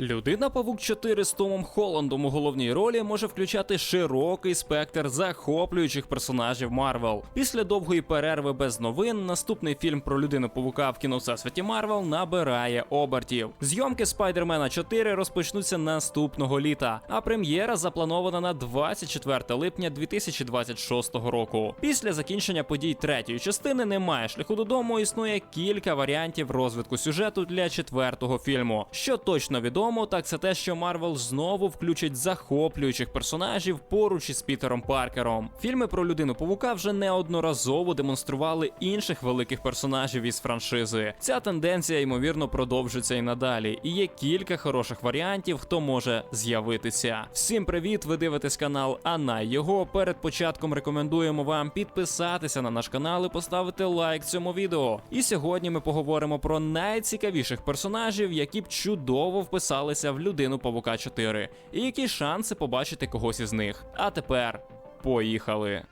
Людина Павук 4 з Томом Холландом у головній ролі може включати широкий спектр захоплюючих персонажів Марвел. Після довгої перерви без новин наступний фільм про людину Павука в кіно Всесвіті Марвел набирає обертів. Зйомки Спайдермена 4 розпочнуться наступного літа, а прем'єра запланована на 24 липня 2026 року. Після закінчення подій третьої частини немає шляху додому. Існує кілька варіантів розвитку сюжету для четвертого фільму. Що точно відомо, так це те, що Марвел знову включить захоплюючих персонажів поруч із Пітером Паркером. Фільми про людину Павука вже неодноразово демонстрували інших великих персонажів із франшизи. Ця тенденція ймовірно продовжиться і надалі. І є кілька хороших варіантів, хто може з'явитися. Всім привіт! Ви дивитесь канал Ана його. Перед початком рекомендуємо вам підписатися на наш канал і поставити лайк цьому відео. І сьогодні ми поговоримо про найцікавіших персонажів, які б чудово вписалися в людину Павука 4, і які шанси побачити когось із них. А тепер поїхали.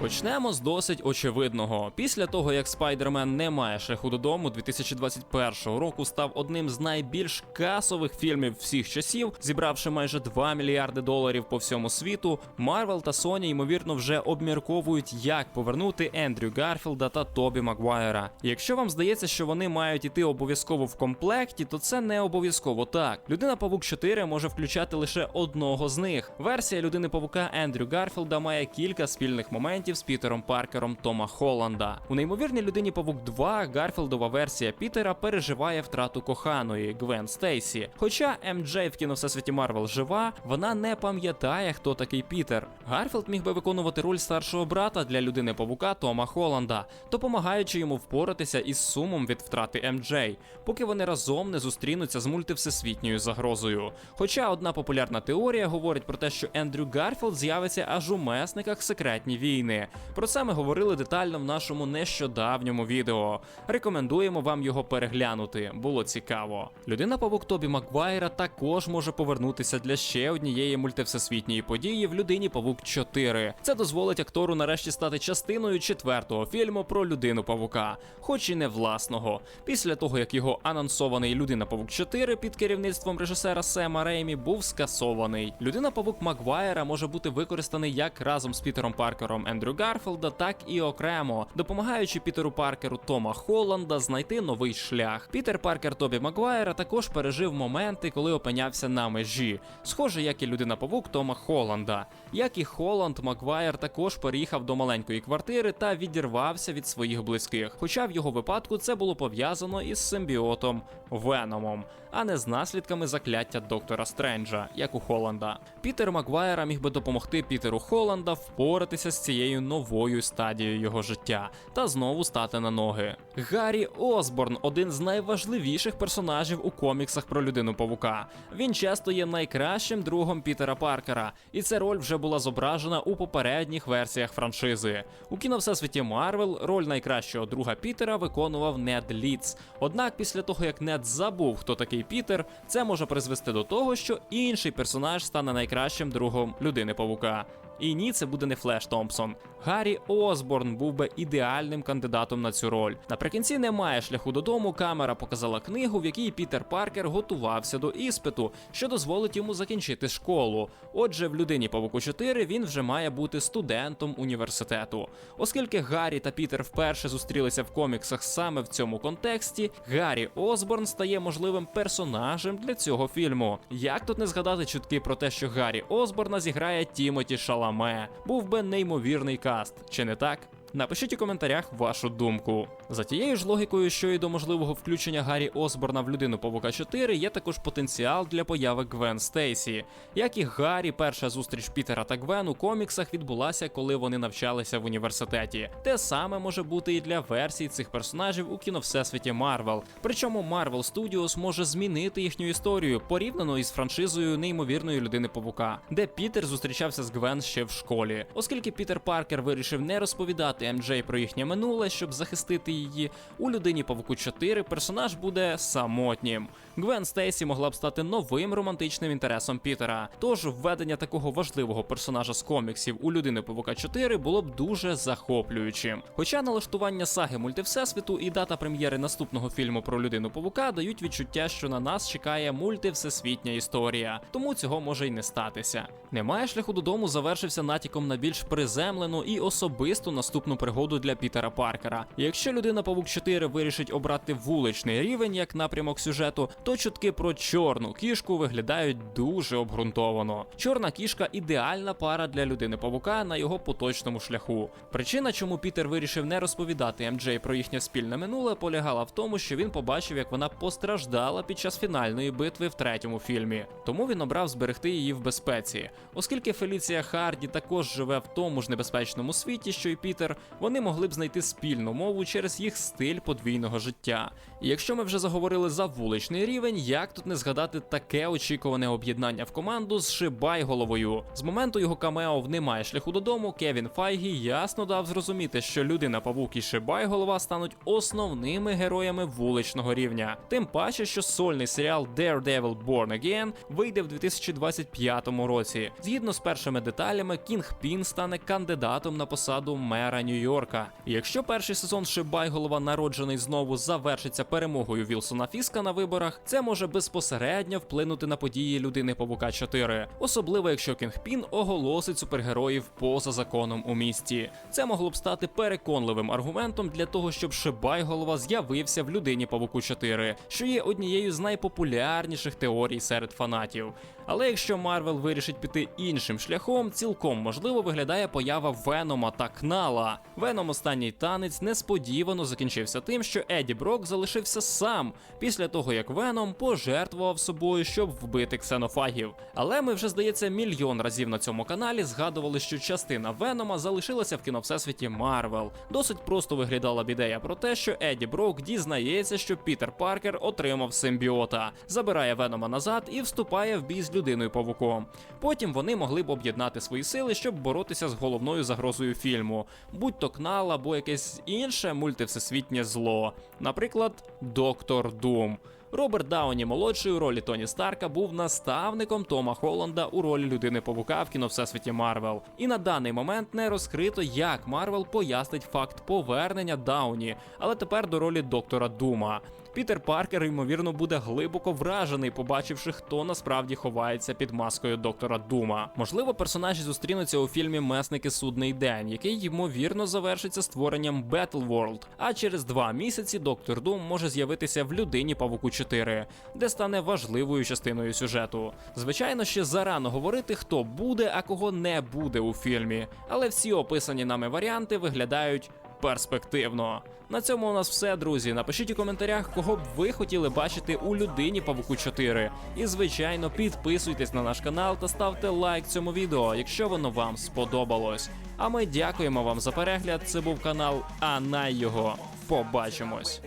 Почнемо з досить очевидного. Після того, як Спайдермен не має шляху додому, 2021 року став одним з найбільш касових фільмів всіх часів, зібравши майже 2 мільярди доларів по всьому світу. Марвел та Sony, ймовірно, вже обмірковують, як повернути Ендрю Гарфілда та Тобі Магуайра. Якщо вам здається, що вони мають іти обов'язково в комплекті, то це не обов'язково так. Людина Павук 4 може включати лише одного з них. Версія людини Павука Ендрю Гарфілда має кілька спільних моментів з Пітером Паркером Тома Холланда. У неймовірній людині Павук 2 Гарфілдова версія Пітера переживає втрату коханої Гвен Стейсі. Хоча МД в кіно Всесвіті Марвел жива, вона не пам'ятає, хто такий Пітер. Гарфілд міг би виконувати роль старшого брата для людини Павука Тома Холланда, допомагаючи йому впоратися із сумом від втрати МД, поки вони разом не зустрінуться з мультивсесвітньою загрозою. Хоча одна популярна теорія говорить про те, що Ендрю Гарфілд з'явиться аж у месниках секретні війни. Про це ми говорили детально в нашому нещодавньому відео. Рекомендуємо вам його переглянути, було цікаво. Людина Павук Тобі Маквайра також може повернутися для ще однієї мультивсесвітньої події в людині Павук 4. Це дозволить актору нарешті стати частиною четвертого фільму про людину Павука, хоч і не власного. Після того як його анонсований Людина Павук 4 під керівництвом режисера Сема Реймі був скасований. Людина Павук Маквайра може бути використаний як разом з Пітером Паркером Ендрю Гарфілда, так і окремо, допомагаючи Пітеру Паркеру Тома Холланда знайти новий шлях. Пітер Паркер Тобі Магуайра також пережив моменти, коли опинявся на межі, схоже, як і людина Павук Тома Холланда. Як і Холланд, Магуайр також переїхав до маленької квартири та відірвався від своїх близьких. Хоча в його випадку це було пов'язано із симбіотом Веномом, а не з наслідками закляття доктора Стренджа, як у Холланда. Пітер Магуайра міг би допомогти Пітеру Холланда впоратися з цією новою стадією його життя та знову стати на ноги. Гаррі Осборн один з найважливіших персонажів у коміксах про людину Павука. Він часто є найкращим другом Пітера Паркера, і ця роль вже була зображена у попередніх версіях франшизи. У кіно Всесвіті Марвел роль найкращого друга Пітера виконував Нед Ліц. Однак, після того як Нед забув, хто такий Пітер, це може призвести до того, що інший персонаж стане найкращим другом людини Павука. І ні, це буде не Флеш Томпсон. Гаррі Осборн був би ідеальним кандидатом на цю роль. Наприкінці немає шляху додому. Камера показала книгу, в якій Пітер Паркер готувався до іспиту, що дозволить йому закінчити школу. Отже, в людині Павуку 4 він вже має бути студентом університету. Оскільки Гаррі та Пітер вперше зустрілися в коміксах саме в цьому контексті, Гаррі Осборн стає можливим персонажем для цього фільму. Як тут не згадати чутки про те, що Гаррі Осборна зіграє Тімоті Шаламе? Був би неймовірний каст, чи не так? Напишіть у коментарях вашу думку. За тією ж логікою, що і до можливого включення Гаррі Осборна в людину Павука 4, є також потенціал для появи Гвен Стейсі. Як і Гаррі, перша зустріч Пітера та Гвен у коміксах відбулася, коли вони навчалися в університеті. Те саме може бути і для версій цих персонажів у кіно Всесвіті Марвел. Причому Marvel Studios може змінити їхню історію порівняно із франшизою неймовірної людини Павука, де Пітер зустрічався з Гвен ще в школі. Оскільки Пітер Паркер вирішив не розповідати розповідати МДЖ про їхнє минуле, щоб захистити її, у людині Павуку 4 персонаж буде самотнім. Гвен Стейсі могла б стати новим романтичним інтересом Пітера. Тож введення такого важливого персонажа з коміксів у людини Павука 4 було б дуже захоплюючим. Хоча налаштування саги мультивсесвіту і дата прем'єри наступного фільму про людину Павука дають відчуття, що на нас чекає мультивсесвітня історія, тому цього може й не статися. Немає шляху додому завершився натяком на більш приземлену і особисту наступну пригоду для Пітера Паркера. Якщо людина Павук 4 вирішить обрати вуличний рівень як напрямок сюжету, то чутки про чорну кішку виглядають дуже обґрунтовано. Чорна кішка ідеальна пара для людини Павука на його поточному шляху. Причина, чому Пітер вирішив не розповідати МДЖ про їхнє спільне минуле, полягала в тому, що він побачив, як вона постраждала під час фінальної битви в третьому фільмі. Тому він обрав зберегти її в безпеці. Оскільки Феліція Харді також живе в тому ж небезпечному світі, що й Пітер, вони могли б знайти спільну мову через їх стиль подвійного життя. І якщо ми вже заговорили за вуличний рівень, як тут не згадати таке очікуване об'єднання в команду з Шибайголовою. З моменту його камео в немає шляху додому, Кевін Файгі ясно дав зрозуміти, що людина Павук і Шибайголова стануть основними героями вуличного рівня. Тим паче, що сольний серіал Daredevil Born Again вийде в 2025 році. Згідно з першими деталями, Кінг Пін стане кандидатом на посаду мера Нью-Йорка. Якщо перший сезон Шибайголова народжений знову завершиться перемогою Вілсона Фіска на виборах, це може безпосередньо вплинути на події людини Павука 4, особливо якщо Кінгпін оголосить супергероїв поза законом у місті. Це могло б стати переконливим аргументом для того, щоб Шибайголова з'явився в людині Павуку 4, що є однією з найпопулярніших теорій серед фанатів. Але якщо Марвел вирішить піти іншим шляхом, цілком можливо виглядає поява Венома та Кнала. Веном останній танець несподівано закінчився тим, що Еді Брок залишився сам після того, як Веном пожертвував собою, щоб вбити ксенофагів. Але ми вже здається мільйон разів на цьому каналі згадували, що частина Венома залишилася в кіно всесвіті Марвел. Досить просто виглядала б ідея про те, що Еді Брок дізнається, що Пітер Паркер отримав симбіота, забирає Венома назад і вступає в бій з людиною павуком. Потім вони могли б об'єднати свої сили, щоб боротися з головною загрозою фільму, будь то Кнал або якесь інше мультивсесвітнє зло, наприклад, Доктор Дум. Роберт Дауні молодший у ролі Тоні Старка був наставником Тома Холланда у ролі людини Павука в кіно Всесвіті Марвел. І на даний момент не розкрито, як Марвел пояснить факт повернення Дауні, але тепер до ролі доктора Дума. Пітер Паркер, ймовірно, буде глибоко вражений, побачивши, хто насправді ховається під маскою доктора Дума. Можливо, персонажі зустрінуться у фільмі Месники Судний день, який ймовірно завершиться створенням Battle World. А через два місяці доктор Дум може з'явитися в людині Павуку 4, де стане важливою частиною сюжету. Звичайно, ще зарано говорити, хто буде, а кого не буде у фільмі, але всі описані нами варіанти виглядають перспективно. На цьому у нас все, друзі. Напишіть у коментарях, кого б ви хотіли бачити у людині Павуку 4. І звичайно, підписуйтесь на наш канал та ставте лайк цьому відео, якщо воно вам сподобалось. А ми дякуємо вам за перегляд. Це був канал, а на його побачимось.